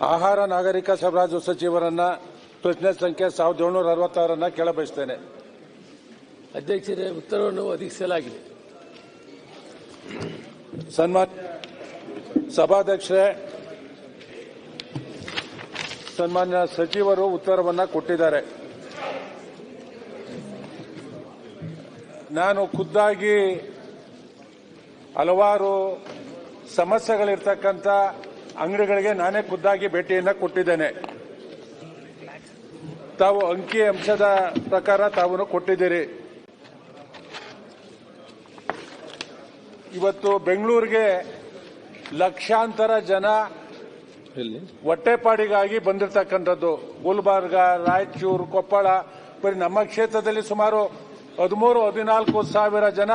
ಆಹಾರ ನಾಗರಿಕ ಸರಬರಾಜು ಸಚಿವರನ್ನ ಪ್ರಶ್ನೆ ಸಂಖ್ಯೆ ಸಾವಿರದ ಏಳ್ನೂರ ಅರವತ್ತಾರನ್ನ ಕೇಳಬಯಸ್ತೇನೆ. ಅಧ್ಯಕ್ಷರೇ ಉತ್ತರವನ್ನು ಒದಗಿಸಲಾಗಿದೆ. ಸನ್ಮಾನ್ಯ ಸಭಾಧ್ಯಕ್ಷರೇ ಸನ್ಮಾನ್ಯ ಸಚಿವರು ಉತ್ತರವನ್ನ ಕೊಟ್ಟಿದ್ದಾರೆ. ನಾನು ಖುದ್ದಾಗಿ ಹಲವಾರು ಸಮಸ್ಯೆಗಳಿರ್ತಕ್ಕಂಥ ಅಂಗಡಿಗಳಿಗೆ ನಾನೇ ಖುದ್ದಾಗಿ ಭೇಟಿಯನ್ನ ಕೊಟ್ಟಿದ್ದೇನೆ. ತಾವು ಅಂಕಿ ಅಂಶದ ಪ್ರಕಾರ ತಾವು ಕೊಟ್ಟಿದ್ದೀರಿ. ಇವತ್ತು ಬೆಂಗಳೂರಿಗೆ ಲಕ್ಷಾಂತರ ಜನ ಹೊಟ್ಟೆಪಾಡಿಗಾಗಿ ಬಂದಿರತಕ್ಕಂಥದ್ದು. ಗುಲ್ಬರ್ಗ ರಾಯಚೂರು ಕೊಪ್ಪಳ ಬರೀ ನಮ್ಮ ಕ್ಷೇತ್ರದಲ್ಲಿ ಸುಮಾರು ಹದಿಮೂರು ಹದಿನಾಲ್ಕು ಸಾವಿರ ಜನ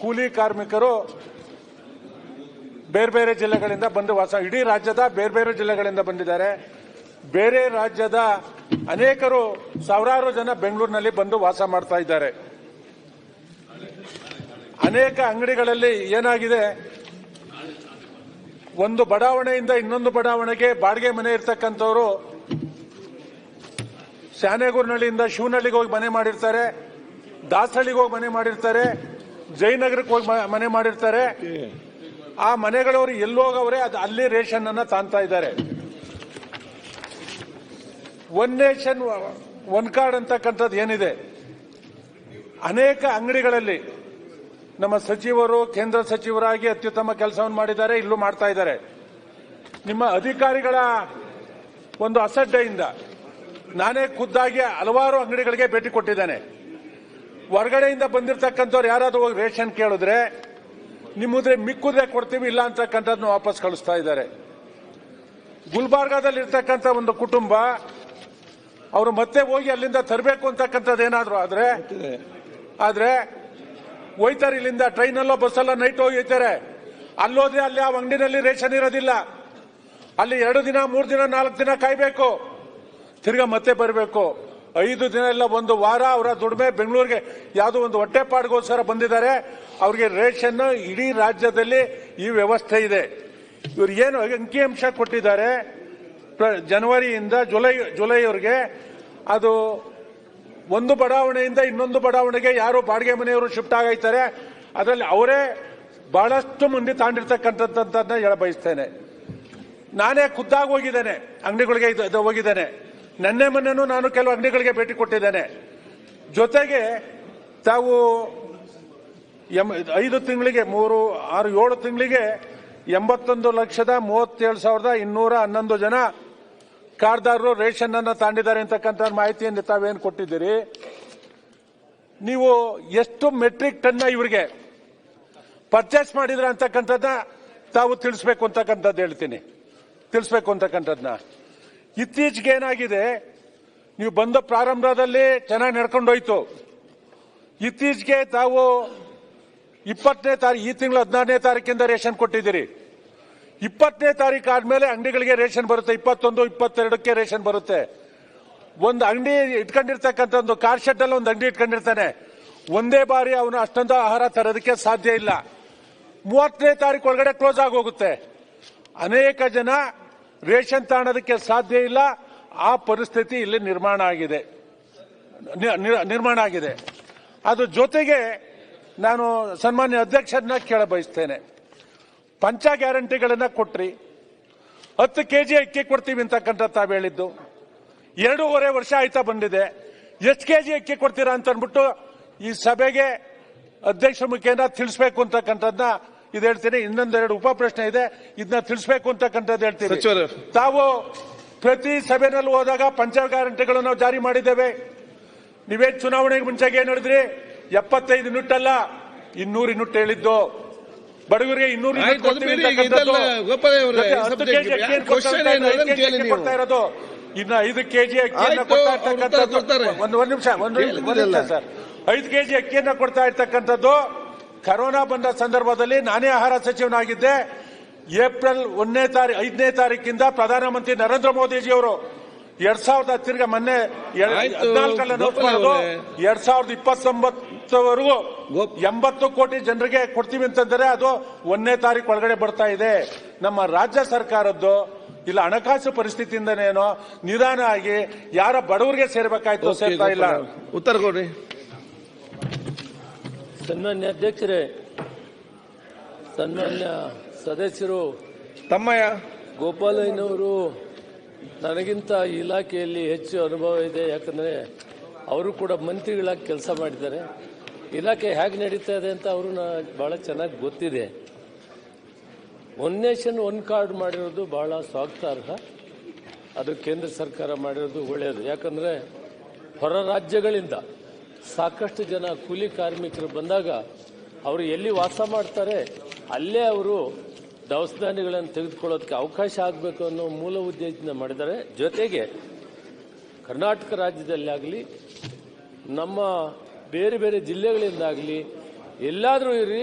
ಕೂಲಿ ಕಾರ್ಮಿಕರು ಬೇರೆ ಬೇರೆ ಜಿಲ್ಲೆಗಳಿಂದ ಬಂದು ವಾಸ, ಇಡೀ ರಾಜ್ಯದ ಬೇರೆ ಬೇರೆ ಜಿಲ್ಲೆಗಳಿಂದ ಬಂದಿದ್ದಾರೆ. ಬೇರೆ ರಾಜ್ಯದ ಅನೇಕರು ಸಾವಿರಾರು ಜನ ಬೆಂಗಳೂರಿನಲ್ಲಿ ಬಂದು ವಾಸ ಮಾಡ್ತಾ ಇದ್ದಾರೆ. ಅನೇಕ ಅಂಗಡಿಗಳಲ್ಲಿ ಏನಾಗಿದೆ? ಒಂದು ಬಡಾವಣೆಯಿಂದ ಇನ್ನೊಂದು ಬಡಾವಣೆಗೆ ಬಾಡಿಗೆ ಮನೆ ಇರ್ತಕ್ಕಂಥವ್ರು ಶಾನೆಗೂರ್ನಳ್ಳಿಯಿಂದ ಶಿವನಳ್ಳಿಗೆ ಹೋಗಿ ಮನೆ ಮಾಡಿರ್ತಾರೆ ದಾಸಹಳ್ಳಿಗೆ ಹೋಗಿ ಮನೆ ಮಾಡಿರ್ತಾರೆ, ಜಯನಗರಕ್ಕೆ ಹೋಗಿ ಮನೆ ಮಾಡಿರ್ತಾರೆ. ಆ ಮನೆಗಳವರು ಎಲ್ಲೋಗವ್ರೆ ಅದು ಅಲ್ಲಿ ರೇಷನ್ ಅನ್ನ ತಾಂತಾ ಇದ್ದಾರೆ. ಒನ್ ನೇಷನ್, ಒನ್ ಕಾರ್ಡ್ ಅಂತಕ್ಕಂಥದ್ದು ಏನಿದೆ? ಅನೇಕ ಅಂಗಡಿಗಳಲ್ಲಿ ನಮ್ಮ ಸಚಿವರು, ಕೇಂದ್ರ ಸಚಿವರಾಗಿ ಅತ್ಯುತ್ತಮ ಕೆಲಸವನ್ನು ಮಾಡಿದ್ದಾರೆ, ಇಲ್ಲೂ ಮಾಡ್ತಾ ಇದ್ದಾರೆ. ನಿಮ್ಮ ಅಧಿಕಾರಿಗಳ ಒಂದು ಅಸಡ್ಡೆಯಿಂದ ನಾನೇ ಖುದ್ದಾಗಿ ಹಲವಾರು ಅಂಗಡಿಗಳಿಗೆ ಭೇಟಿ ಕೊಟ್ಟಿದ್ದೇನೆ. ಹೊರಗಡೆಯಿಂದ ಬಂದಿರತಕ್ಕಂಥವ್ರು ಯಾರಾದರೂ ರೇಷನ್ ಕೇಳಿದ್ರೆ ನಿಮ್ಮುದ್ರೆ ಮಿಕ್ಕುದ್ರೆ ಕೊಡ್ತೀವಿ ಇಲ್ಲ ಅಂತಕ್ಕಂಥದ್ದನ್ನು ವಾಪಸ್ ಕಳಿಸ್ತಾ ಇದ್ದಾರೆ. ಗುಲ್ಬರ್ಗಾದಲ್ಲಿ ಇರ್ತಕ್ಕಂಥ ಒಂದು ಕುಟುಂಬ ಅವರು ಮತ್ತೆ ಹೋಗಿ ಅಲ್ಲಿಂದ ತರಬೇಕು ಅಂತಕ್ಕಂಥದ್ದು ಏನಾದರೂ ಆದರೆ ಆದರೆ ಹೋಯ್ತಾರೆ ಇಲ್ಲಿಂದ ಟ್ರೈನಲ್ಲೋ ಬಸ್ಸಲ್ಲೋ ನೈಟ್ ಹೋಗಿ ಹೋಯ್ತಾರೆ ಅಲ್ಲೋದ್ರೆ ಅಲ್ಲಿ ಆ ಅಂಗಡಿನಲ್ಲಿ ರೇಷನ್ ಇರೋದಿಲ್ಲ. ಅಲ್ಲಿ ಎರಡು ದಿನ ಮೂರು ದಿನ ನಾಲ್ಕು ದಿನ ಕಾಯ್ಬೇಕು. ತಿರ್ಗಾ ಮತ್ತೆ ಬರಬೇಕು. ಐದು ದಿನ ಇಲ್ಲ ಒಂದು ವಾರ ಅವರ ದುಡಿಮೆ ಬೆಂಗಳೂರಿಗೆ ಯಾವುದೋ ಒಂದು ಹೊಟ್ಟೆಪಾಡಿಗೋಸ್ಕರ ಬಂದಿದ್ದಾರೆ. ಅವ್ರಿಗೆ ರೇಷನ್ ಇಡೀ ರಾಜ್ಯದಲ್ಲಿ ಈ ವ್ಯವಸ್ಥೆ ಇದೆ. ಇವ್ರು ಏನು ಅಂಕಿಅಂಶ ಕೊಟ್ಟಿದ್ದಾರೆ ಜನವರಿಯಿಂದ ಜುಲೈ, ಜುಲೈವರೆಗೆ ಅದು ಒಂದು ಬಡಾವಣೆಯಿಂದ ಇನ್ನೊಂದು ಬಡಾವಣೆಗೆ ಯಾರು ಬಾಡಿಗೆ ಮನೆಯವರು ಶಿಫ್ಟ್ ಆಗೈತಾರೆ. ಅದರಲ್ಲಿ ಅವರೇ ಬಹಳಷ್ಟು ಮಂದಿ ತಾಂಡಿರ್ತಕ್ಕಂಥದ್ದನ್ನ ಹೇಳ ಬಯಸ್ತೇನೆ. ನಾನೇ ಖುದ್ದಾಗಿ ಹೋಗಿದ್ದೇನೆ, ಅಂಗಡಿಗಳಿಗೆ ಇದು- ಹೋಗಿದ್ದೇನೆ. ನೆನ್ನೆ ಮೊನ್ನೆನೂ ನಾನು ಕೆಲವು ಅಂಗಡಿಗಳಿಗೆ ಭೇಟಿ ಕೊಟ್ಟಿದ್ದೇನೆ. ಜೊತೆಗೆ ತಾವು ಐದು ತಿಂಗಳಿಗೆ, ಮೂರು, ಆರು, ಏಳು ತಿಂಗಳಿಗೆ ಎಂಬತ್ತೊಂದು ಲಕ್ಷದ ಮೂವತ್ತೇಳು ಸಾವಿರದ ಇನ್ನೂರ ಹನ್ನೊಂದು ಜನ ಕಾರ್ಡ್ದಾರರು ರೇಷನ್ ಅನ್ನು ತಾಂಡಿದ್ದಾರೆ ಅಂತಕ್ಕಂಥ ಮಾಹಿತಿಯನ್ನು ತಾವೇನು ಕೊಟ್ಟಿದ್ದೀರಿ? ನೀವು ಎಷ್ಟು ಮೆಟ್ರಿಕ್ ಟನ್ನ ಇವರಿಗೆ ಪರ್ಚೇಸ್ ಮಾಡಿದ್ರ ಅಂತಕ್ಕಂಥದ್ದನ್ನ ತಾವು ತಿಳಿಸ್ಬೇಕು ಅಂತಕ್ಕಂಥದ್ದು ಹೇಳ್ತೀನಿ. ತಿಳಿಸ್ಬೇಕು ಅಂತಕ್ಕಂಥದ್ದನ್ನ ಇತ್ತೀಚೆಗೆ ಏನಾಗಿದೆ, ನೀವು ಬಂದ ಪ್ರಾರಂಭದಲ್ಲಿ ಚೆನ್ನಾಗಿ ನಡ್ಕೊಂಡೋಯ್ತು. ಇತ್ತೀಚೆಗೆ ತಾವು ಇಪ್ಪತ್ತನೇ ತಾರೀಕು ಈ ತಿಂಗಳು ಹದಿನಾರನೇ ತಾರೀಕಿಂದ ರೇಷನ್ ಕೊಟ್ಟಿದ್ದೀರಿ. ಇಪ್ಪತ್ತನೇ ತಾರೀಕು ಆದ್ಮೇಲೆ ಅಂಗಡಿಗಳಿಗೆ ರೇಷನ್ ಬರುತ್ತೆ, ಇಪ್ಪತ್ತೊಂದು, ಇಪ್ಪತ್ತೆರಡಕ್ಕೆ ರೇಷನ್ ಬರುತ್ತೆ. ಒಂದು ಅಂಗಡಿ ಇಟ್ಕೊಂಡಿರ್ತಕ್ಕಂಥ ಒಂದು ಕಾರ್ ಶೆಡ್ ಅಲ್ಲಿ ಒಂದು ಅಂಗಡಿ ಇಟ್ಕೊಂಡಿರ್ತಾನೆ. ಒಂದೇ ಬಾರಿ ಅವನು ಅಷ್ಟೊಂದು ಆಹಾರ ತರೋದಕ್ಕೆ ಸಾಧ್ಯ ಇಲ್ಲ. ಮೂವತ್ತನೇ ತಾರೀಕು ಒಳಗಡೆ ಕ್ಲೋಸ್ ಆಗೋಗುತ್ತೆ. ಅನೇಕ ಜನ ರೇಷನ್ ತಾಣೋದಕ್ಕೆ ಸಾಧ್ಯ ಇಲ್ಲ. ಆ ಪರಿಸ್ಥಿತಿ ಇಲ್ಲಿ ನಿರ್ಮಾಣ ಆಗಿದೆ. ನಿರ್ಮಾಣ ಆಗಿದೆ. ಅದ್ರ ಜೊತೆಗೆ ನಾನು ಸನ್ಮಾನ್ಯ ಅಧ್ಯಕ್ಷರನ್ನ ಕೇಳ ಬಯಸ್ತೇನೆ ಪಂಚ ಗ್ಯಾರಂಟಿಗಳನ್ನ ಕೊಟ್ರಿ ಹತ್ತು ಕೆ ಜಿ ಅಕ್ಕಿ ಕೊಡ್ತೀವಿ ಅಂತಕ್ಕಂಥ ತಾವು ಹೇಳಿದ್ದು. ಎರಡೂವರೆ ವರ್ಷ ಆಯ್ತಾ ಬಂದಿದೆ. ಎಷ್ಟು ಕೆ ಜಿ ಅಕ್ಕಿ ಕೊಡ್ತೀರಾ ಅಂತ ಅಂದ್ಬಿಟ್ಟು ಈ ಸಭೆಗೆ ಅಧ್ಯಕ್ಷ ಮುಖೇನ ತಿಳಿಸ್ಬೇಕು ಅಂತಕ್ಕಂಥದ್ದನ್ನ ಇದು ಹೇಳ್ತೀನಿ. ಇನ್ನೊಂದೆರಡು ಉಪ ಪ್ರಶ್ನೆ ಇದೆ. ಇದನ್ನ ತಿಳಿಸ್ಬೇಕು ಅಂತಕ್ಕಂಥದ್ದು ಹೇಳ್ತೀನಿ. ತಾವು ಪ್ರತಿ ಸಭೆನಲ್ಲಿ ಹೋದಾಗ ಪಂಚ ಗ್ಯಾರಂಟಿಗಳನ್ನು ನಾವು ಜಾರಿ ಮಾಡಿದ್ದೇವೆ. ನೀವೇ ಚುನಾವಣೆಗೆ ಮುಂಚೆಗೆ ಏನು ಹೇಳಿದ್ರಿ ಎಪ್ಪತ್ತೈದು ನುಟ್ಟಲ್ಲ ಅಲ್ಲ ಇನ್ನೂರು ಯೂನಿಟ್ ಹೇಳಿದ್ದು. ಬಡವರಿಗೆ ಇನ್ನೂರು ಕೊಡ್ತಾ ಇರೋದು? ಇನ್ನು ಐದು ಕೆಜಿ ಅಕ್ಕಿಯನ್ನ ಕೊಡ್ತಾ ಇರ್ತಕ್ಕಂಥದ್ದು. ಒಂದು ಒಂದು ನಿಮಿಷ ಒಂದು ನಿಮಿಷ ಸರ್. ಐದು ಕೆಜಿ ಅಕ್ಕಿಯನ್ನ ಕೊಡ್ತಾ ಇರ್ತಕ್ಕಂಥದ್ದು ಕರೋನಾ ಬಂದ ಸಂದರ್ಭದಲ್ಲಿ ನಾನೇ ಆಹಾರ ಸಚಿವನಾಗಿದ್ದೆ. ಏಪ್ರಿಲ್ ಒಂದನೇ ತಾರೀಕು ಐದನೇ ತಾರೀಕಿಂದ ಪ್ರಧಾನಮಂತ್ರಿ ನರೇಂದ್ರ ಮೋದಿಜಿ ಅವರು ಎರಡ್ ಸಾವಿರದ ತಿರ್ಗ ಮೊನ್ನೆ ಹದಿನಾಲ್ಕಲ್ಲ ಅವರೇ. ಎರಡ್ ಸಾವಿರದ ಇಪ್ಪತ್ತೊಂಬತ್ತವರೆಗೂ ಎಂಬತ್ತು ಕೋಟಿ ಜನರಿಗೆ ಕೊಡ್ತೀವಿ ಅಂತಂದ್ರೆ ಅದು ಒಂದನೇ ತಾರೀಕು ಒಳಗಡೆ ಬರ್ತಾ ಇದೆ. ನಮ್ಮ ರಾಜ್ಯ ಸರ್ಕಾರದ್ದು ಇಲ್ಲ ಹಣಕಾಸು ಪರಿಸ್ಥಿತಿಯಿಂದನೇನೋ ನಿಧಾನ ಆಗಿ ಯಾರ ಬಡವರಿಗೆ ಸೇರ್ಬೇಕಾಯ್ತು ಸೇರ್ತಾ ಇಲ್ಲ. ಉತ್ತರ ಕೊಡ್ರಿ ಸನ್ಮಾನ್ಯ ಅಧ್ಯಕ್ಷರೇ ಸನ್ಮಾನ್ಯ ಸದಸ್ಯರು ತಮ್ಮಯ್ಯ. ಗೋಪಾಲಯ್ಯನವರು ನನಗಿಂತ ಇಲಾಖೆಯಲ್ಲಿ ಹೆಚ್ಚು ಅನುಭವ ಇದೆ, ಯಾಕಂದರೆ ಅವರು ಕೂಡ ಮಂತ್ರಿಗಳಾಗಿ ಕೆಲಸ ಮಾಡಿದ್ದಾರೆ. ಇಲಾಖೆ ಹೇಗೆ ನಡೀತಾ ಇದೆ ಅಂತ ಅವರು ಭಾಳ ಚೆನ್ನಾಗಿ ಗೊತ್ತಿದೆ. ಒನ್ ನೇಷನ್ ಒನ್ ಕಾರ್ಡ್ ಮಾಡಿರೋದು ಭಾಳ ಸ್ವಾಗತಾರ್ಹ. ಅದು ಕೇಂದ್ರ ಸರ್ಕಾರ ಮಾಡಿರೋದು ಒಳ್ಳೆಯದು ಯಾಕಂದರೆ ಹೊರ ರಾಜ್ಯಗಳಿಂದ ಸಾಕಷ್ಟು ಜನ ಕೂಲಿ ಕಾರ್ಮಿಕರು ಬಂದಾಗ ಅವರು ಎಲ್ಲಿ ವಾಸ ಮಾಡ್ತಾರೆ, ಅಲ್ಲೇ ಅವರು ದವಸ ಧಾನ್ಯಗಳನ್ನು ತೆಗೆದುಕೊಳ್ಳೋದಕ್ಕೆ ಅವಕಾಶ ಆಗಬೇಕು ಅನ್ನೋ ಮೂಲ ಉದ್ದೇಶದಿಂದ ಮಾಡಿದ್ದಾರೆ. ಜೊತೆಗೆ ಕರ್ನಾಟಕ ರಾಜ್ಯದಲ್ಲಾಗಲಿ, ನಮ್ಮ ಬೇರೆ ಬೇರೆ ಜಿಲ್ಲೆಗಳಿಂದಾಗಲಿ ಎಲ್ಲಾದರೂ ಇರಿ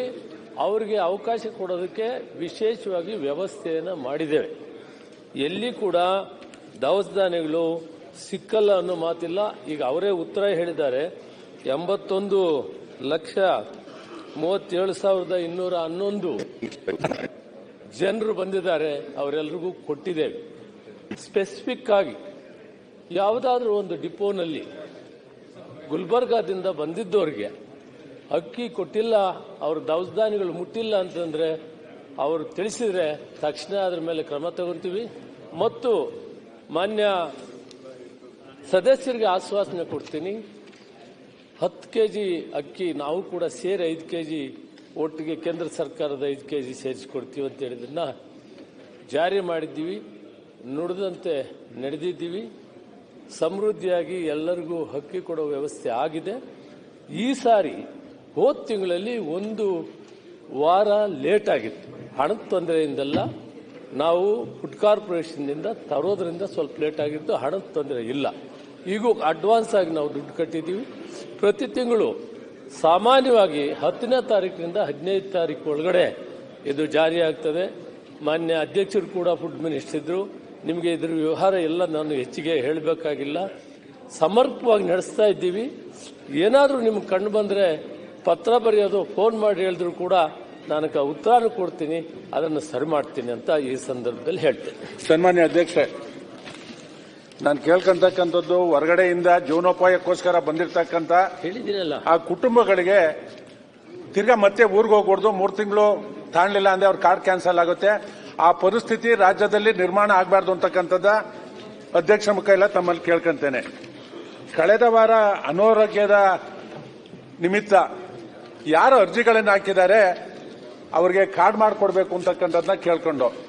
ಅವರಿಗೆ ಅವಕಾಶ ಕೊಡೋದಕ್ಕೆ ವಿಶೇಷವಾಗಿ ವ್ಯವಸ್ಥೆಯನ್ನು ಮಾಡಿದ್ದೇವೆ. ಎಲ್ಲಿ ಕೂಡ ದವಸ ಧಾನ್ಯಗಳು ಸಿಕ್ಕಲ್ಲ ಅನ್ನೋ ಮಾತಿಲ್ಲ. ಈಗ ಅವರೇ ಉತ್ತರ ಹೇಳಿದ್ದಾರೆ. ಎಂಬತ್ತೊಂದು ಲಕ್ಷ ಮೂವತ್ತೇಳು ಸಾವಿರದ ಇನ್ನೂರ ಹನ್ನೊಂದು ಜನರು ಬಂದಿದ್ದಾರೆ ಅವರೆಲ್ಲರಿಗೂ ಕೊಟ್ಟಿದ್ದೇವೆ. ಸ್ಪೆಸಿಫಿಕ್ ಆಗಿ ಯಾವುದಾದ್ರೂ ಒಂದು ಡಿಪೋನಲ್ಲಿ ಗುಲ್ಬರ್ಗಾದಿಂದ ಬಂದಿದ್ದವ್ರಿಗೆ ಅಕ್ಕಿ ಕೊಟ್ಟಿಲ್ಲ, ಅವ್ರ ದವಸ್ಧಾನಿಗಳು ಮುಟ್ಟಿಲ್ಲ ಅಂತಂದ್ರೆ ಅವರು ತಿಳಿಸಿದ್ರೆ ತಕ್ಷಣ ಅದ್ರ ಮೇಲೆ ಕ್ರಮ ತಗೊಂತೀವಿ. ಮತ್ತು ಮಾನ್ಯ ಸದಸ್ಯರಿಗೆ ಆಶ್ವಾಸನೆ ಕೊಡ್ತೀನಿ. ಹತ್ತು ಕೆ ಜಿ ಅಕ್ಕಿ ನಾವು ಕೂಡ ಸೇರಿ ಐದು ಕೆ ಜಿ ಒಟ್ಟಿಗೆ ಕೇಂದ್ರ ಸರ್ಕಾರದ ಐದು ಕೆ ಜಿ ಸೇರಿಸಿಕೊಡ್ತೀವಿ ಅಂತ ಹೇಳಿದ್ರನ್ನ ಜಾರಿ ಮಾಡಿದ್ದೀವಿ, ನುಡಿದಂತೆ ನಡೆದಿದ್ದೀವಿ. ಸಮೃದ್ಧಿಯಾಗಿ ಎಲ್ಲರಿಗೂ ಹಕ್ಕಿ ಕೊಡೋ ವ್ಯವಸ್ಥೆ ಆಗಿದೆ. ಈ ಸಾರಿ ಹೋದ ತಿಂಗಳಲ್ಲಿ ಒಂದು ವಾರ ಲೇಟ್ ಆಗಿತ್ತು. ಹಣದ ತೊಂದರೆಯಿಂದಲ್ಲ, ನಾವು ಫುಡ್ ಕಾರ್ಪೊರೇಷನ್ನಿಂದ ತರೋದ್ರಿಂದ ಸ್ವಲ್ಪ ಲೇಟ್ ಆಗಿತ್ತು, ಹಣದ ತೊಂದರೆ ಇಲ್ಲ. ಈಗ ಅಡ್ವಾನ್ಸ್ ಆಗಿ ನಾವು ದುಡ್ಡು ಕಟ್ಟಿದ್ದೀವಿ. ಪ್ರತಿ ತಿಂಗಳು ಸಾಮಾನ್ಯವಾಗಿ ಹತ್ತನೇ ತಾರೀಕಿನಿಂದ ಹದಿನೈದು ತಾರೀಕು ಒಳಗಡೆ ಇದು ಜಾರಿ ಆಗ್ತದೆ ಮಾನ್ಯ ಅಧ್ಯಕ್ಷರು ಕೂಡ ಫುಡ್ ಮಿನಿಸ್ಟರ್ ಇದ್ರು. ನಿಮಗೆ ಇದ್ರ ವ್ಯವಹಾರ ಎಲ್ಲ ನಾನು ಹೆಚ್ಚಿಗೆ ಹೇಳಬೇಕಾಗಿಲ್ಲ. ಸಮರ್ಪಕವಾಗಿ ನಡೆಸ್ತಾ ಇದ್ದೀವಿ. ಏನಾದರೂ ನಿಮ್ಗೆ ಕಂಡು ಬಂದರೆ ಪತ್ರ ಬರೆಯೋದು, ಫೋನ್ ಮಾಡಿ ಹೇಳಿದ್ರು ಕೂಡ ನಾನು ಉತ್ತರ ಕೊಡ್ತೀನಿ. ಅದನ್ನು ಸರಿ ಮಾಡ್ತೀನಿ ಅಂತ ಈ ಸಂದರ್ಭದಲ್ಲಿ ಹೇಳ್ತೇನೆ. ಸನ್ಮಾನ್ಯ ಅಧ್ಯಕ್ಷೆ ನಾನು ಕೇಳ್ಕೊಂತಕ್ಕಂಥದ್ದು ಹೊರಗಡೆಯಿಂದ ಜೀವನೋಪಾಯಕ್ಕೋಸ್ಕರ ಬಂದಿರತಕ್ಕಂಥ ಹೇಳಿದಿರಲ್ಲ ಆ ಕುಟುಂಬಗಳಿಗೆ ತಿರ್ಗಾ ಮತ್ತೆ ಊರಿಗೆ ಹೋಗ್ಬಾರ್ದು. ಮೂರು ತಿಂಗಳು ತಾಣಲಿಲ್ಲ ಅಂದ್ರೆ ಅವ್ರ ಕಾರ್ಡ್ ಕ್ಯಾನ್ಸಲ್ ಆಗುತ್ತೆ. ಆ ಪರಿಸ್ಥಿತಿ ರಾಜ್ಯದಲ್ಲಿ ನಿರ್ಮಾಣ ಆಗಬಾರ್ದು ಅಂತಕ್ಕಂಥದ್ದ ಅಧ್ಯಕ್ಷ ಮುಖ ತಮ್ಮಲ್ಲಿ ಕೇಳ್ಕೊಂತೇನೆ. ಕಳೆದ ವಾರ ಅನಾರೋಗ್ಯದ ನಿಮಿತ್ತ ಯಾರು ಅರ್ಜಿಗಳನ್ನು ಹಾಕಿದ್ದಾರೆ ಅವರಿಗೆ ಕಾರ್ಡ್ ಮಾಡಿಕೊಡ್ಬೇಕು ಅಂತಕ್ಕಂಥದ್ದನ್ನ ಕೇಳ್ಕೊಂಡು.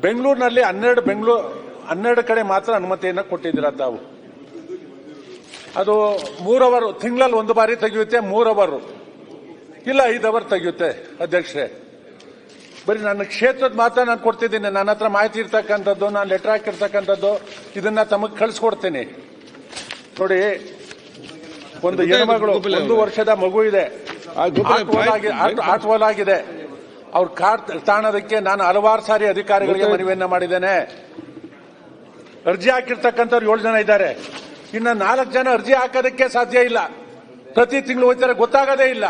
ಬೆಂಗಳೂರಿನಲ್ಲಿ ಹನ್ನೆರಡು ಬೆಂಗಳೂರು ಹನ್ನೆರಡು ಕಡೆ ಮಾತ್ರ ಅನುಮತಿಯನ್ನು ಕೊಟ್ಟಿದ್ದೀರ ತಾವು? ಅದು ಮೂರ್ ಅವರ್ ತಿಂಗಳಲ್ಲಿ ಒಂದು ಬಾರಿ ತೆಗೆಯುತ್ತೆ ಮೂರ್ ಅವರ್ ಇಲ್ಲ ಐದು ಅವರ್ ತೆಗೆಯುತ್ತೆ ಅಧ್ಯಕ್ಷರೇ. ಬರೀ ನನ್ನ ಕ್ಷೇತ್ರದ ಮಾತ್ರ ನಾನು ಕೊಡ್ತಿದ್ದೀನಿ. ನನ್ನ ಹತ್ರ ಮಾಹಿತಿ ಇರ್ತಕ್ಕಂಥದ್ದು ನಾನು ಲೆಟರ್ ಹಾಕಿರ್ತಕ್ಕಂಥದ್ದು ಇದನ್ನ ತಮಗೆ ಕಳಿಸ್ಕೊಡ್ತೀನಿ. ನೋಡಿ ಒಂದು ಹೆಣ್ಮಗಳು ಒಂದು ವರ್ಷದ ಮಗು ಇದೆ. ಆ ಆಗಿದೆ. ಅವ್ರು ಕಾರ್ ತಾಣೋದಕ್ಕೆ ನಾನು ಹಲವಾರು ಸಾರಿ ಅಧಿಕಾರಿಗಳಿಗೆ. ಮನವಿಯನ್ನ ಮಾಡಿದ್ದೇನೆ. ಅರ್ಜಿ ಹಾಕಿರ್ತಕ್ಕಂಥವ್ರು ಏಳು ಜನ ಇದ್ದಾರೆ. ಇನ್ನು ನಾಲ್ಕು ಜನ ಅರ್ಜಿ ಹಾಕೋದಕ್ಕೆ ಸಾಧ್ಯ ಇಲ್ಲ. ಪ್ರತಿ ತಿಂಗಳು ಹೋಗ್ತಾರೆ ಗೊತ್ತಾಗೋದೇ ಇಲ್ಲ.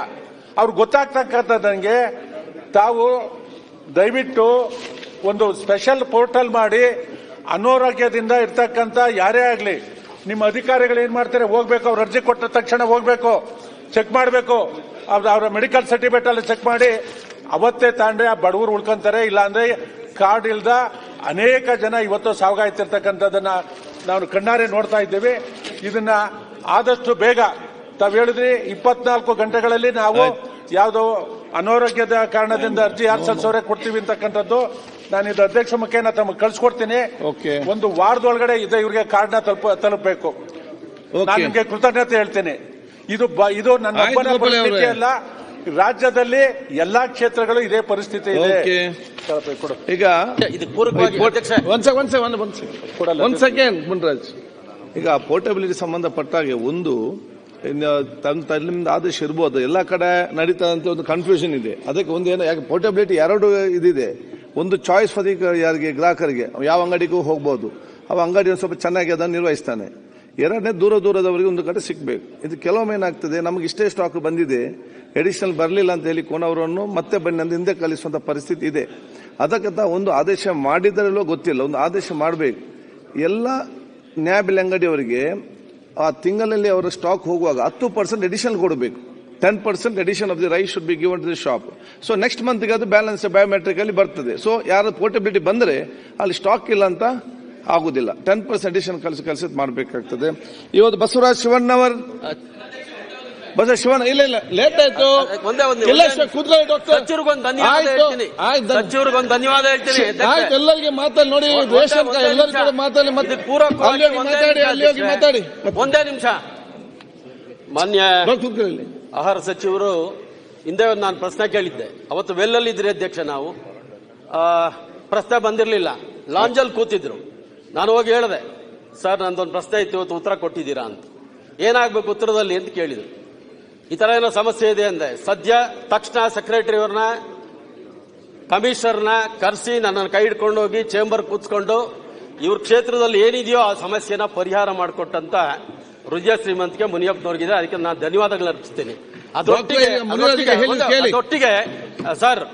ಅವ್ರು ಗೊತ್ತಾಗ್ತಕ್ಕಂಥದ್ದಂಗೆ ತಾವು ದಯವಿಟ್ಟು ಒಂದು ಸ್ಪೆಷಲ್ ಪೋರ್ಟಲ್ ಮಾಡಿ ಅನಾರೋಗ್ಯದಿಂದ ಇರ್ತಕ್ಕಂಥ ಯಾರೇ ಆಗಲಿ, ನಿಮ್ಮ ಅಧಿಕಾರಿಗಳು ಏನ್ ಮಾಡ್ತಾರೆ, ಹೋಗ್ಬೇಕು, ಅವ್ರು ಅರ್ಜಿ ಕೊಟ್ಟ ತಕ್ಷಣ ಹೋಗ್ಬೇಕು, ಚೆಕ್ ಮಾಡಬೇಕು. ಅವರ ಮೆಡಿಕಲ್ ಸರ್ಟಿಫಿಕೇಟ್ ಅಲ್ಲಿ ಚೆಕ್ ಮಾಡಿ, ಅವತ್ತೇ ತಾಂಡ್ರೆ ಆ ಬಡವರು ಉಳ್ಕೊಂತಾರೆ, ಇಲ್ಲಾಂದ್ರೆ ಕಾರ್ಡ್ ಇಲ್ಲದ ಅನೇಕ ಜನ ಇವತ್ತು ಸಾವಗಾಯ್ತಿರ್ತಕ್ಕಂಥದ್ದನ್ನ ನಾವು ಕಣ್ಣಾರೆ ನೋಡ್ತಾ ಇದ್ದೇವೆ. ಇದನ್ನ ಆದಷ್ಟು ಬೇಗ ತಾವು ಹೇಳಿದ್ರಿ ಇಪ್ಪತ್ನಾಲ್ಕು ಗಂಟೆಗಳಲ್ಲಿ ನಾವು ಯಾವುದೋ ಅನಾರೋಗ್ಯದ ಕಾರಣದಿಂದ ಅರ್ಜಿ ಯಾರು ಸಲ್ಲಿಸೋರೆ ಕೊಡ್ತೀವಿ ಅಂತಕ್ಕಂಥದ್ದು. ನಾನು ಇದು ಅಧ್ಯಕ್ಷ ಮುಖೇನ ತಮಗೆ ಕಳ್ಸಿಕೊಡ್ತೀನಿ. ಓಕೆ. ಒಂದು ವಾರದೊಳಗಡೆ ಇದೆ ಇವರಿಗೆ ಕಾರ್ಡ್ನ ತಲುಪ ತಲುಪಬೇಕು. ನಾನು ನಿಮಗೆ ಕೃತಜ್ಞತೆ ಹೇಳ್ತೀನಿ. ಇದು ಇದು ನನ್ನ ಅಲ್ಲ ರಾಜ್ಯದಲ್ಲಿ ಎಲ್ಲಾ ಕ್ಷೇತ್ರಗಳು ಇದೇ ಪರಿಸ್ಥಿತಿ ಇದೆ. ಓಕೆ ತಲುಪಿ ಕೊಡು. ಈಗ ಇದು ಪೂರಕವಾಗಿ ಅಧ್ಯಕ್ಷ ಒಂದ್ ಸೆಕೆಂಡ್ ಒಂದ್ ಸೆಕೆಂಡ್ ಒಂದ್ ಕೊಡಲ್ಲ. ಸೆಕೆಂಡ್ ಒಂದ್ ಸೆಕೆಂಡ್ ಮುನ್ರಾಜ್. ಈಗ ಪೋರ್ಟಬಿಲಿಟಿ ಸಂಬಂಧಪಟ್ಟಾಗೆ ಒಂದು ಇನ್ನು ತನ್ನ ತನ್ನಿಂದ ಆದೇಶ ಇರ್ಬೋದು. ಎಲ್ಲ ಕಡೆ ನಡೀತಾ ಅಂತ ಒಂದು ಕನ್ಫ್ಯೂಷನ್ ಇದೆ. ಅದಕ್ಕೆ ಒಂದು ಏನೋ ಯಾಕೆ ಪೋರ್ಟಬಿಲಿಟಿ ಎರಡು ಇದಿದೆ. ಒಂದು ಚಾಯ್ಸ್ ಫಾರ್ ಯಾರಿಗೆ ಗ್ರಾಹಕರಿಗೆ ಅವ ಯಾವ ಅಂಗಡಿಗೂ ಹೋಗ್ಬೋದು. ಅವ ಅಂಗಡಿ ಒಂದು ಸ್ವಲ್ಪ ಚೆನ್ನಾಗಿ ಅದನ್ನು ನಿರ್ವಹಿಸ್ತಾನೆ. ಎರಡನೇ ದೂರ ದೂರದವರಿಗೆ ಒಂದು ಕಡೆ ಸಿಗಬೇಕು. ಇದು ಕೆಲವೊಮ್ಮೆ ಏನಾಗ್ತದೆ, ನಮಗೆ ಇಷ್ಟೇ ಸ್ಟಾಕ್ ಬಂದಿದೆ ಎಡಿಷನಲ್ ಬರಲಿಲ್ಲ ಅಂತ ಹೇಳಿ ಕೋನವರನ್ನು ಮತ್ತೆ ಬನ್ನಿ ಅಂತ ಹಿಂದೆ ಕಲಿಸುವಂತ ಪರಿಸ್ಥಿತಿ ಇದೆ. ಅದಕ್ಕಿಂತ ಒಂದು ಆದೇಶ ಮಾಡಿದರಲ್ಲೋ ಗೊತ್ತಿಲ್ಲ, ಒಂದು ಆದೇಶ ಮಾಡಬೇಕು. ಎಲ್ಲ ನ್ಯಾಯಬೆಲೆ ಅಂಗಡಿಯವರಿಗೆ ಆ ತಿಂಗಳಲ್ಲಿ ಅವರ ಸ್ಟಾಕ್ ಹೋಗುವಾಗ ಹತ್ತು ಪರ್ಸೆಂಟ್ ಎಡಿಷನ್ ಕೊಡಬೇಕು. Ten percent addition of the rice should be given to the shop so next ಮಂತ್ಗೆ ಅದು ಬ್ಯಾಲೆನ್ಸ್ ಬಯೋಮೆಟ್ರಿಕಲ್ಲಿ ಬರ್ತದೆ. ಸೊ ಯಾರು ಪೋರ್ಟಬಿಲಿಟಿ ಬಂದರೆ ಅಲ್ಲಿ ಸ್ಟಾಕ್ ಇಲ್ಲ ಅಂತ ಆಗುದಿಲ್ಲ. ಟೆನ್ ಪರ್ಸೆಂಟ್ ಅಡಿಷನ್ ಕಲಿಸಿ ಕಲಿಸಿ ಮಾಡಬೇಕಾಗ್ತದೆ. ಇವತ್ತು ಬಸವರಾಜ್ ಶಿವಣ್ಣವರ್ ಬಸ ಶಿವಣ್ಣ ಇಲ್ಲ ಇಲ್ಲ ಲೇಟ್ ಆಯ್ತು. ಒಂದೇ ಒಂದು ಇಲ್ಲ ಸರ್, ಕೂತ್ಕೊಳ್ಳಿ ಡಾಕ್ಟರ್ ಸಚಿವರಿಗೊಂದು ಧನ್ಯವಾದ ಹೇಳ್ತೀನಿ. ಆಯ್ತು, ಧನ್ಯ- ಸಚಿವರಿಗೊಂದು ಧನ್ಯವಾದ ಹೇಳ್ತೀನಿ. ಆಯ್ತು. ಎಲ್ಲರಿಗೆ ಮಾತಾಡಿ ನೋಡಿ ಎಲ್ಲರಿಗೂ ಎಲ್ಲರೂ. ಮಾತಾಡಿ ಮತ್ತೆ ಪೂರಕವಾಗಿ ಮಾತಾಡಿ ಅಲ್ಲಿ ಹೋಗಿ. ಮಾತಾಡಿ. ಒಂದೇ ನಿಮಿಷ. ಮಾನ್ಯ ಆಹಾರ ಸಚಿವರು ಹಿಂದೆ ಒಂದು ನಾನು ಪ್ರಶ್ನೆ ಕೇಳಿದ್ದೆ. ಅವತ್ತು ವೆಲ್ಲಲ್ಲಿದ್ರಿ ಅಧ್ಯಕ್ಷ ನಾವು. ಆ, ಪ್ರಶ್ನೆ ಬಂದಿರಲಿಲ್ಲ. ಲಾಂಜಲ್ಲಿ ಕೂತಿದ್ರು. ನಾನು ಹೋಗಿ ಹೇಳಿದೆ ಸರ್ ನಂದೊಂದು ಪ್ರಶ್ನೆ ಇತ್ತು ಇವತ್ತು ಉತ್ತರ ಕೊಟ್ಟಿದ್ದೀರಾ ಅಂತ. ಏನಾಗಬೇಕು ಉತ್ತರದಲ್ಲಿ ಅಂತ ಕೇಳಿದ್ರು. ಈ ತರ ಏನೋ ಸಮಸ್ಯೆ ಇದೆ ಅಂದೆ. ಸದ್ಯ ತಕ್ಷಣ ಸೆಕ್ರೆಟರಿಯವ್ರನ್ನ ಕಮಿಷನರ್ನ ಕರೆಸಿ ನನ್ನನ್ನು ಕೈ ಹಿಡ್ಕೊಂಡು ಹೋಗಿ ಚೇಂಬರ್ ಕೂತ್ಕೊಂಡು ಇವ್ರ ಕ್ಷೇತ್ರದಲ್ಲಿ ಏನಿದೆಯೋ ಆ ಸಮಸ್ಯೆನ ಪರಿಹಾರ ಮಾಡಿಕೊಟ್ಟಂತ ಹೃದಯ ಶ್ರೀಮಂತಿಕೆ ಮುನಿಯಪ್ಪನವ್ರಿಗಿದೆ. ಅದಕ್ಕೆ ನಾನು ಧನ್ಯವಾದಗಳು ಅರ್ಪಿಸ್ತೀನಿ. ಅದೊಟ್ಟಿಗೆ. ಸರ್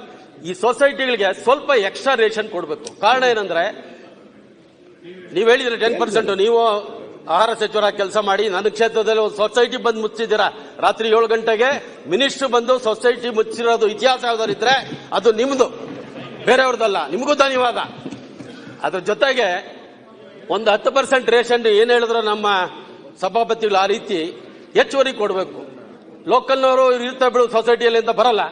ಈ ಸೊಸೈಟಿಗಳಿಗೆ ಸ್ವಲ್ಪ ಎಕ್ಸ್ಟ್ರಾ ರೇಷನ್ ಕೊಡಬೇಕು. ಕಾರಣ ಏನಂದ್ರೆ ನೀವು ಹೇಳಿದ್ರೆ ಟೆನ್ ಪರ್ಸೆಂಟ್ ನೀವು ಆಹಾರ ಸಚಿವರಾಗಿ ಕೆಲಸ ಮಾಡಿ ನನ್ನ ಕ್ಷೇತ್ರದಲ್ಲಿ ಒಂದು ಸೊಸೈಟಿ ಬಂದು ಮುಚ್ಚಿದ್ದೀರಾ? ರಾತ್ರಿ ಏಳು ಗಂಟೆಗೆ ಮಿನಿಸ್ಟರ್ ಬಂದು ಸೊಸೈಟಿ ಮುಚ್ಚಿರೋದು ಇತಿಹಾಸ ಯಾವ್ದಾರಿದ್ರೆ ಅದು ನಿಮ್ದು. ಬೇರೆಯವ್ರದ್ದಲ್ಲ ನಿಮಗೂ ಧನ್ಯವಾದ. ಅದ್ರ ಜೊತೆಗೆ ಒಂದು ಹತ್ತು ಪರ್ಸೆಂಟ್ ರೇಷನ್ ಏನ್ ಹೇಳಿದ್ರು ನಮ್ಮ ಸಭಾಪತಿಗಳು ಆ ರೀತಿ ಹೆಚ್ಚುವರಿ ಕೊಡಬೇಕು. ಲೋಕಲ್ನವರು ಇರ್ತಾ ಬಿಡು ಸೊಸೈಟಿಯಲ್ಲಿ ಅಂತ ಬರಲ್ಲ.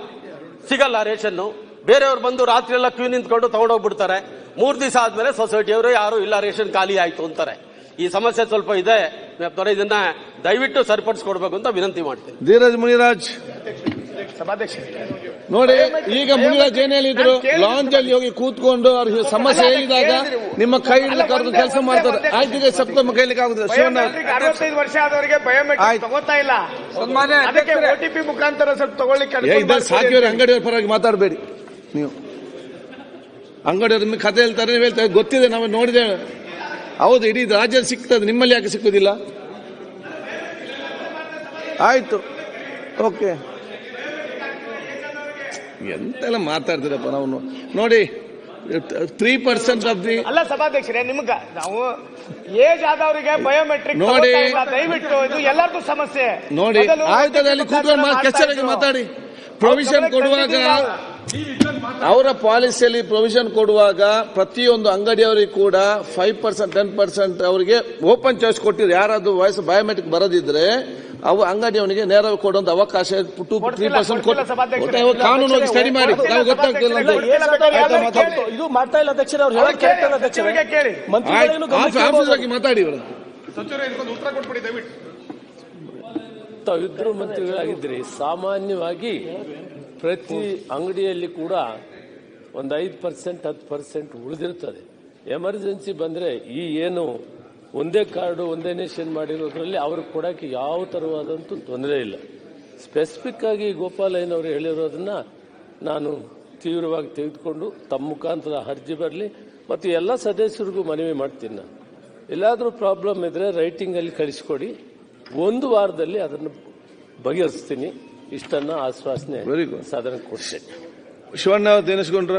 ಸಿಗಲ್ಲ ರೇಷನ್ನು. ಬೇರೆಯವ್ರು ಬಂದು ರಾತ್ರಿ ಎಲ್ಲ ಕ್ಯೂ ನಿಂತ್ಕೊಂಡು ತಗೊಂಡೋಗ್ಬಿಡ್ತಾರೆ. ಮೂರ್ ದಿವಸ ಆದ್ಮೇಲೆ ಸೊಸೈಟಿಯವರು ಯಾರು ಇಲ್ಲ ರೇಷನ್ ಖಾಲಿ ಆಯ್ತು ಅಂತಾರೆ. ಈ ಸಮಸ್ಯೆ ಸ್ವಲ್ಪ ಇದೆ. ಇದನ್ನ ದಯವಿಟ್ಟು ಸರಿಪಡಿಸ್ಕೊಡ್ಬೇಕು ಅಂತ ವಿನಂತಿ ಮಾಡ್ತೀನಿ. ಧೀರಜ್ ಮುನಿರಾಜ್. ಸಭಾಧ್ಯಕ್ಷ ನೋಡಿ ಈಗ ಮುನಿರಾಜ್ ಏನ್ ಹೇಳಿದ್ರು ಲಾಂಜ್ ಅಲ್ಲಿ ಹೋಗಿ ಕೂತ್ಕೊಂಡು ಅವ್ರಿಗೆ ಸಮಸ್ಯೆ ಹೇಳಿದಾಗ ನಿಮ್ಮ ಕೈ ಹಿಡಿದು ಕರೆದು ಕೆಲಸ ಮಾಡ್ತಾರೆ. ಆಯ್ತು ಈಗ ಸಪ್ತ ಕೈಲಿಕ್ಕೆ ಆಗುದಿಲ್ಲ. ಅರವತ್ತೈದು ವರ್ಷ ಆದವರಿಗೆ ಬಯೋಮೆಟ್ರಿಕ್. ತಗೋತಾ ಇಲ್ಲ. ಅದಕ್ಕೆ ಓಟಿಪಿ ಮುಖಾಂತರ ಸ್ವಲ್ಪ ತಗೊಳ್ಳಿಕ್ಕೆ. ಸಾಕಿಯವ್ರ ಅಂಗಡಿಯವ್ರ ಪರವಾಗಿ ಮಾತಾಡಬೇಡಿ. ನೀವು. ಅಂಗಡಿಯವ್ರ ಕತೆ ಹೇಳ್ತಾರೆ ನೀವು ಹೇಳ್ತಾರೆ ಗೊತ್ತಿದೆ ನಾವು ನೋಡಿದೆ. ಹೌದು ಇಡೀ ರಾಜ್ಯ ಸಿಗ್ತದೆ ನಿಮ್ಮಲ್ಲಿ ಯಾಕೆ ಸಿಕ್ಕುದಿಲ್ಲ? ಆಯ್ತು ಓಕೆ. ಎಂತೆಲ್ಲ ಮಾತಾಡ್ತೀರಪ್ಪ ನಾವು ನೋಡಿ ತ್ರೀ ಪರ್ಸೆಂಟ್ ಆಫ್ ದಿ ಅಲ್ಲ ಸಭಾಧ್ಯಕ್ಷರೇ ನಿಮ್ಗೆ ನಾವು ಏಜ್ ಆದವರಿಗೆ ಬಯೋಮೆಟ್ರಿಕ್ ನೋಡಿ. ದಯವಿಟ್ಟು ಇದು ಎಲ್ಲರಿಗೂ ಸಮಸ್ಯೆ. ನೋಡಿ ಆಯ್ತದೆ ಅಲ್ಲಿ ಕೂತ್ಕೊಂಡು ಕೆಚ್ಚರಾಗಿ ಮಾತಾಡಿ. ಪ್ರೊವಿಷನ್ ಕೊಡುವಾಗ ಅವರ ಪಾಲಿಸಿಯಲ್ಲಿ ಪ್ರೊವಿಷನ್ ಕೊಡುವಾಗ ಪ್ರತಿಯೊಂದು ಅಂಗಡಿಯವರಿಗೆ ಕೂಡ ಫೈವ್ ಪರ್ಸೆಂಟ್ ಟೆನ್ ಪರ್ಸೆಂಟ್ ಅವರಿಗೆ ಓಪನ್ ಚಾಯ್ಸ್ ಕೊಟ್ಟಿದ್ರು ಯಾರಾದ್ರು ವಯಸ್ಸು ಬಯೋಮೆಟ್ರಿಕ್ ಬರದಿದ್ರೆ ಅವು ಅಂಗಡಿಯವನಿಗೆ ನೇರವಾಗಿ ಕೊಡುವಂತ ಅವಕಾಶ ಟು ತ್ರೀ ಪರ್ಸೆಂಟ್. ಕಾನೂನು ಸರಿ ಮಾಡಿ. ನಾವು ಗೊತ್ತಾಗ್ತಿಲ್ಲ. ಇದು ಮಾಡ್ತಾ ಇಲ್ಲ ಅಧ್ಯಕ್ಷರೇ ಅವ್ರು ಮಾತಾಡಿ ಇವರು. ತಾವಿದ್ರು ಮಂತ್ರಿಗಳಾಗಿದ್ರಿ ಸಾಮಾನ್ಯವಾಗಿ ಪ್ರತಿ ಅಂಗಡಿಯಲ್ಲಿ ಕೂಡ ಒಂದು ಐದು ಪರ್ಸೆಂಟ್ ಹತ್ತು ಪರ್ಸೆಂಟ್ ಉಳಿದಿರ್ತದೆ. ಎಮರ್ಜೆನ್ಸಿ ಬಂದರೆ ಈ ಏನು ಒಂದೇ ಕಾರ್ಡು ಒಂದೇ ನೇಷನ್ ಮಾಡಿರೋದ್ರಲ್ಲಿ ಅವ್ರಿಗೆ ಕೊಡೋಕ್ಕೆ ಯಾವ ಥರವಾದಂತೂ ತೊಂದರೆ ಇಲ್ಲ. ಸ್ಪೆಸಿಫಿಕ್ ಆಗಿ ಗೋಪಾಲಯ್ಯನವರು ಹೇಳಿರೋದನ್ನ ನಾನು ತೀವ್ರವಾಗಿ ತೆಗೆದುಕೊಂಡು ತಮ್ಮ ಮುಖಾಂತರ ಅರ್ಜಿ ಬರಲಿ ಮತ್ತು ಎಲ್ಲ ಸದಸ್ಯರಿಗೂ ಮನವಿ ಮಾಡ್ತೀನಿ ನಾನು. ಎಲ್ಲಾದರೂ ಪ್ರಾಬ್ಲಮ್ ಇದ್ರೆ ರೈಟಿಂಗಲ್ಲಿ ಕಳಿಸ್ಕೊಡಿ. ಒಂದು ವಾರದಲ್ಲಿ ಅದನ್ನು ಬಗೆಹರಿಸ್ತೀನಿ. ಇಷ್ಟನ್ನ ಆಶ್ವಾಸನೆ ವೆರಿ ಗುಡ್ ಸಾಧನ ಕೊಡ್ತೇನೆ ಶಿವಣ್ಣ ದೇನಿಸ್ಕೊಂಡ್ರ